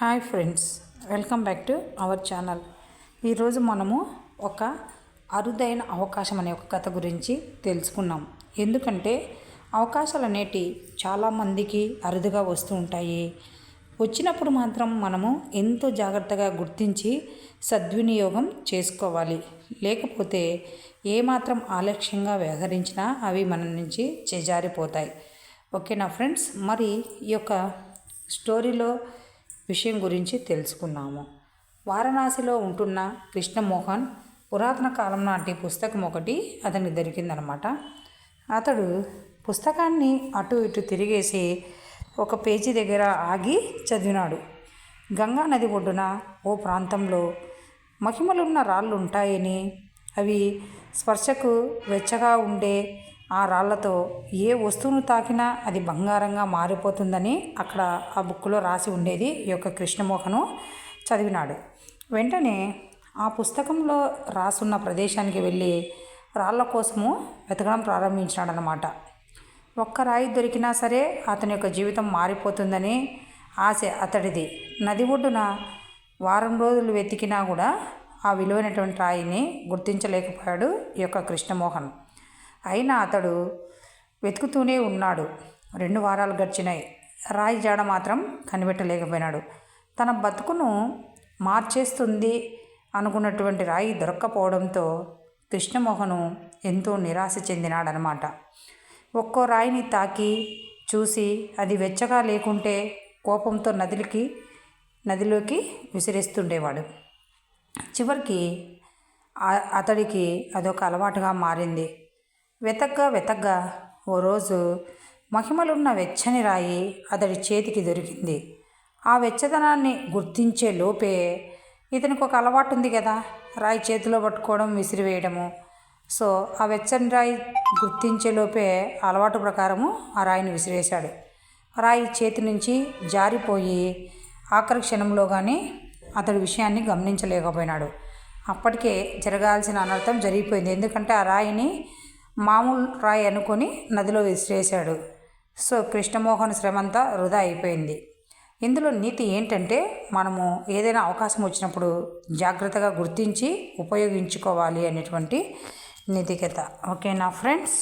Hi friends welcome back to our channel. ఈరోజు మనము ఒక అరుదైన అవకాశం అనే ఒక కథ గురించి తెలుసుకున్నాం. ఎందుకంటే అవకాశాలు అనేటి చాలామందికి అరుదుగా వస్తూ ఉంటాయి. వచ్చినప్పుడు మాత్రం మనము ఎంతో జాగ్రత్తగా గుర్తించి సద్వినియోగం చేసుకోవాలి. లేకపోతే ఏమాత్రం ఆలక్ష్యంగా వ్యవహరించినా అవి మన నుంచి చేజారిపోతాయి. ఓకేనా ఫ్రెండ్స్? మరి ఈ యొక్క స్టోరీలో విషయం గురించి తెలుసుకున్నాము. వారణాసిలో ఉంటున్న కృష్ణమోహన్ పురాతన కాలం నాటి పుస్తకం ఒకటి అతనికి దొరికిందనమాట. అతడు పుస్తకాన్ని అటు ఇటు తిరిగేసి ఒక పేజీ దగ్గర ఆగి చదివినాడు. గంగా నది ఒడ్డున ఓ ప్రాంతంలో మహిమలున్న రాళ్ళు ఉంటాయని అవి స్పర్శకు వెచ్చగా ఉండే ఆ రాళ్ళతో ఏ వస్తువును తాకినా అది బంగారంగా మారిపోతుందని అక్కడ ఆ బుక్లో రాసి ఉండేది ఈ యొక్క కృష్ణమోహను చదివినాడు. వెంటనే ఆ పుస్తకంలో రాసున్న ప్రదేశానికి వెళ్ళి రాళ్ళ కోసము వెతకడం ప్రారంభించినాడనమాట ఒక్క రాయి దొరికినా సరే అతని యొక్క జీవితం మారిపోతుందని ఆశ అతడిది. నది ఒడ్డున వారం రోజులు వెతికినా కూడా ఆ విలువైనటువంటి రాయిని గుర్తించలేకపోయాడు ఈ యొక్క కృష్ణమోహన్. అయినా అతడు వెతుకుతూనే ఉన్నాడు. రెండు వారాలు గడిచినాయి. రాయి జాడ మాత్రం కనిపెట్టలేకపోయినాడు. తన బతుకును మార్చేస్తుంది అనుకున్నటువంటి రాయి దొరక్కపోవడంతో కృష్ణమోహను ఎంతో నిరాశ చెందినాడనమాట ఒక్కో రాయిని తాకి చూసి అది వెచ్చగా లేకుంటే కోపంతో నదిలికి నదిలోకి విసిరేస్తుండేవాడు. చివరికి అతడికి అదొక అలవాటుగా మారింది. వెతగ్గా వెతగ్గా ఓ రోజు మహిమలున్న వెచ్చని రాయి అతడి చేతికి దొరికింది. ఆ వెచ్చదనాన్ని గుర్తించే లోపే ఇతనికి ఒక అలవాటు ఉంది కదా రాయి చేతిలో పట్టుకోవడం విసిరివేయడము. సో ఆ వెచ్చని రాయి గుర్తించే లోపే అలవాటు ప్రకారము ఆ రాయిని విసిరేశాడు. రాయి చేతి నుంచి జారిపోయి ఆఖరి క్షణంలో కానీ అతడి విషయాన్ని గమనించలేకపోయినాడు. అప్పటికే జరగాల్సిన అనర్థం జరిగిపోయింది. ఎందుకంటే ఆ రాయిని మామూలు రాయి అనుకొని నదిలో విసిరేశాడు. సో కృష్ణమోహన్ శ్రమంతా వృధా అయిపోయింది. ఇందులో నీతి ఏంటంటే మనము ఏదైనా అవకాశం వచ్చినప్పుడు జాగ్రత్తగా గుర్తించి ఉపయోగించుకోవాలి అనేటువంటి నీతికత ఓకేనా ఫ్రెండ్స్?